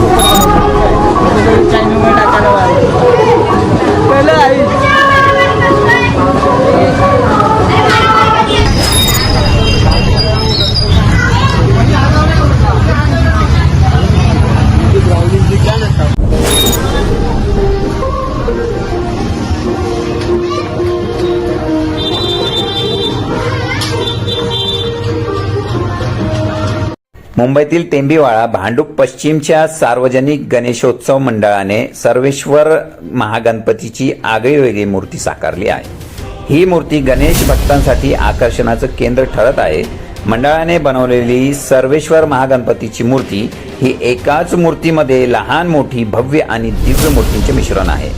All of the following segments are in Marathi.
Oh, मुंबईतील टेंबीवाळा भांडूप पश्चिमच्या सार्वजनिक गणेशोत्सव मंडळाने सर्वेश्वर महागणपतीची आगळीवेगळी मूर्ती साकारली आहे. ही मूर्ती गणेश भक्तांसाठी आकर्षणाचं केंद्र ठरत आहे. मंडळाने बनवलेली सर्वेश्वर महागणपतीची मूर्ती ही एकाच मूर्तीमध्ये लहान मोठी भव्य आणि दिव्य मूर्तींचे मिश्रण आहे.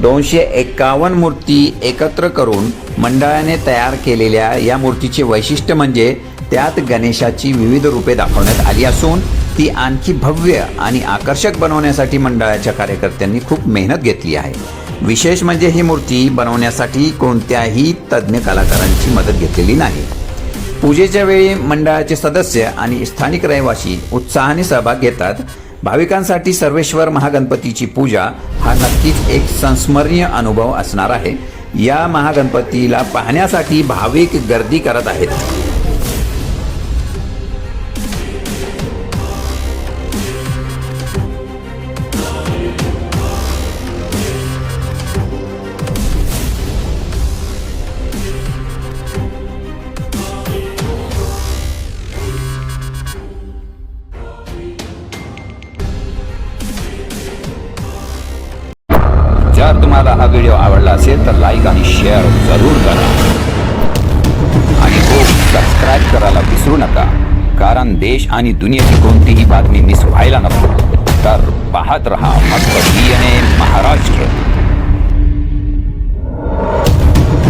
दोनशे एकावन्न मूर्ती एकत्र करून मंडळाने तयार केलेल्या या मूर्तीचे वैशिष्ट्य म्हणजे त्यात गणेशाची विविध रूपे दाखवण्यात आली असून ती आणखी भव्य आणि आकर्षक बनवण्यासाठी मंडळाच्या कार्यकर्त्यांनी खूप मेहनत घेतली आहे. विशेष म्हणजे ही मूर्ती बनवण्यासाठी कोणत्याही तज्ज्ञ कलाकारांची मदत घेतलेली नाही. पूजेच्या वेळी मंडळाचे सदस्य आणि स्थानिक रहिवासी उत्साहाने सहभाग घेतात. भाविकांसाठी सर्वेश्वर महागणपतीची पूजा हा नक्कीच एक संस्मरणीय अनुभव असणार आहे. या महागणपतीला पाहण्यासाठी भाविक गर्दी करत आहेत. जर तुम्हाला हा व्हिडिओ आवडला असेल तर लाईक आणि शेअर जरूर करा. आणि हो सबस्क्राईब करायला विसरू नका कारण देश आणि दुनियेची कोणतीही बातमी मिस व्हायला नको. तर पाहत रहा फक्त डी एन ए महाराष्ट्र.